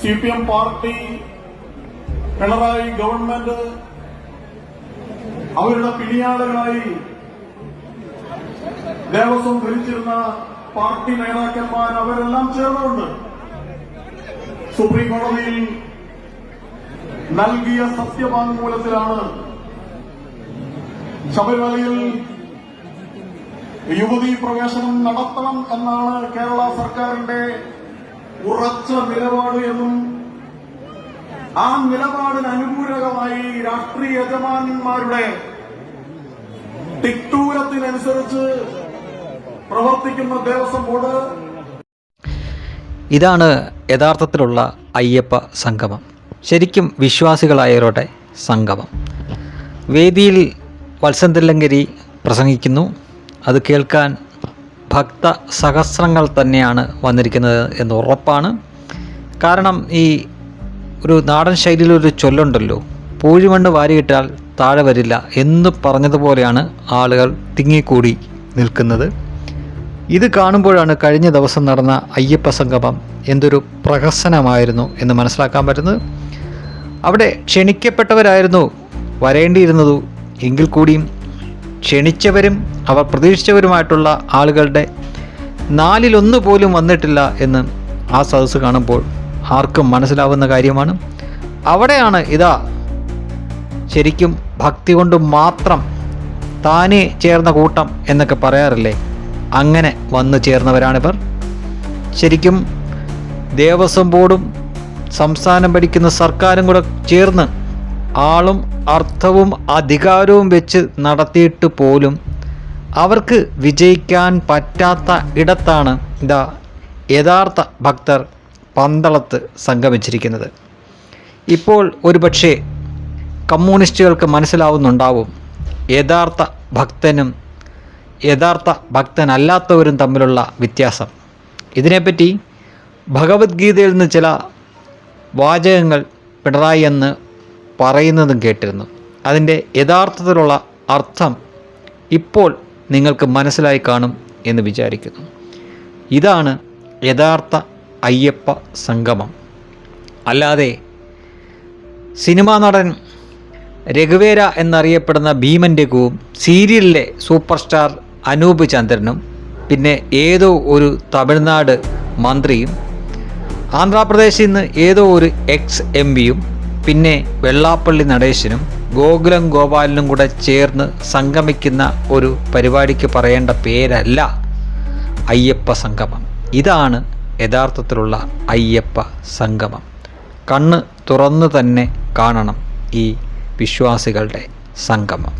C P M party Pinarayi government അവരുടെ പിടിയാളുകളായി ദേവസ്വം ഭരിച്ചിരുന്ന പാർട്ടി നേതാക്കന്മാർ അവരെല്ലാം ചേർന്നുണ്ട് സുപ്രീം കോടതിയിൽ നൽകിയ സത്യവാങ്മൂലത്തിലാണ് ശബരിമലയിൽ യുവതീ പ്രവേശനം നടത്തണം എന്നാണ് കേരള സർക്കാരിന്റെ ഉറച്ച നിലപാട് എന്നും ആ നിലപാടിന് അനുകൂലകമായി രാഷ്ട്രീയ യജമാനന്മാരുടെ ടിക്ടൂരത്തിനനുസരിച്ച് പ്രവർത്തിക്കുന്ന ദേവസ്വം ബോർഡ്. ഇതാണ് യഥാർത്ഥത്തിലുള്ള അയ്യപ്പ സംഗമം. ശരിക്കും വിശ്വാസികളായവരുടെ സംഗമം. വേദിയിൽ വത്സന്തല്ലങ്കരി പ്രസംഗിക്കുന്നു. അത് കേൾക്കാൻ ഭക്ത സഹസ്രങ്ങൾ തന്നെയാണ് വന്നിരിക്കുന്നത് എന്ന് ഉറപ്പാണ്. കാരണം ഈ ഒരു നാടൻ ശൈലിയിലൊരു ചൊല്ലുണ്ടല്ലോ പൂഴിമണ്ണ് വാരിയിട്ടാൽ താഴെ വരില്ല എന്ന് പറഞ്ഞതുപോലെയാണ് ആളുകൾ തിങ്ങിക്കൂടി നിൽക്കുന്നത്. ഇത് കാണുമ്പോഴാണ് കഴിഞ്ഞ ദിവസം നടന്ന അയ്യപ്പ സംഗമം എന്തൊരു പ്രഹസനമായിരുന്നു എന്ന് മനസ്സിലാക്കാൻ പറ്റുന്നത്. അവിടെ ക്ഷണിക്കപ്പെട്ടവരായിരുന്നു വരേണ്ടിയിരുന്നതു. എങ്കിൽ കൂടിയും ക്ഷണിച്ചവരും അവർ പ്രതീക്ഷിച്ചവരുമായിട്ടുള്ള ആളുകളുടെ നാലിലൊന്ന് പോലും വന്നിട്ടില്ല എന്ന് ആ സദസ്സ് കാണുമ്പോൾ ആർക്കും മനസ്സിലാവുന്ന കാര്യമാണ്. അവിടെയാണ് ഇതാ ശരിക്കും ഭക്തി കൊണ്ട് മാത്രം താനെ ചേർന്ന കൂട്ടം എന്നൊക്കെ പറയാറില്ലേ? അങ്ങനെ വന്നു ചേർന്നവരാണിവർ. ശരിക്കും ദേവസ്വം ബോർഡും സംസ്ഥാനം ഭരിക്കുന്ന സർക്കാരും കൂടെ ചേർന്ന് ആളും അർത്ഥവും അധികാരവും വെച്ച് നടത്തിയിട്ട് പോലും അവർക്ക് വിജയിക്കാൻ പറ്റാത്ത ഇടത്താണ് ഇതാ യഥാർത്ഥ ഭക്തർ പന്തളത്ത് സംഗമിച്ചിരിക്കുന്നത്. ഇപ്പോൾ ഒരുപക്ഷെ കമ്മ്യൂണിസ്റ്റുകൾക്ക് മനസ്സിലാവുന്നുണ്ടാവും. യഥാർത്ഥ ഭക്തനും യഥാർത്ഥ ഭക്തനല്ലാത്തവരും തമ്മിലുള്ള വ്യത്യാസം. ഇതിനെപ്പറ്റി ഭഗവത്ഗീതയിൽ നിന്ന് ചില വാചകങ്ങൾ പിണറായി എന്ന് പറയുന്നതും കേട്ടിരുന്നു. അതിന്റെ യഥാർത്ഥത്തിലുള്ള അർത്ഥം ഇപ്പോൾ നിങ്ങൾക്ക് മനസ്സിലായി കാണും എന്ന് വിചാരിക്കുന്നു. ഇതാണ് യഥാർത്ഥ അയ്യപ്പ സംഗമം. അല്ലാതെ സിനിമാ നടൻ രഘുവേര എന്നറിയപ്പെടുന്ന ഭീമൻ രഘുവും സീരിയലിലെ സൂപ്പർ സ്റ്റാർ അനൂപ് ചന്ദ്രനും പിന്നെ ഏതോ ഒരു തമിഴ്നാട് മന്ത്രിയും ആന്ധ്രാപ്രദേശിൽ നിന്ന് ഏതോ ഒരു എക്സ് എം പിയും പിന്നെ വെള്ളാപ്പള്ളി നടേശനും ഗോകുലം ഗോപാലനും കൂടെ ചേർന്ന് സംഗമിക്കുന്ന ഒരു പരിപാടിക്ക് പറയേണ്ട പേരല്ല അയ്യപ്പ സംഗമം. ഇതാണ് യഥാർത്ഥത്തിലുള്ള അയ്യപ്പ സംഗമം. കണ്ണ് തുറന്നു തന്നെ കാണണം ഈ വിശ്വാസികളുടെ സംഗമം.